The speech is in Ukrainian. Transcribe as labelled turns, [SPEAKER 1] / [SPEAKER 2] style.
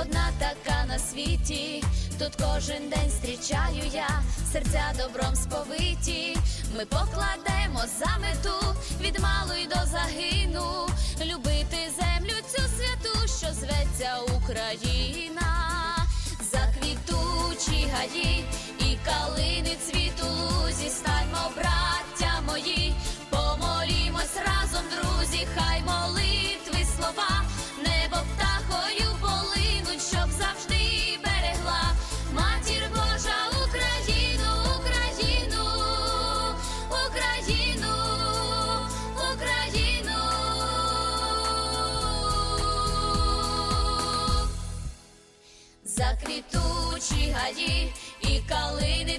[SPEAKER 1] одна така на світі. Тут кожен день зустрічаю я, серця добром сповиті. Ми покладемо за мету. Від малої до загину, любити землю цю святу, що зветься Україна, заквітучі гаї Заквітучі гаї і калини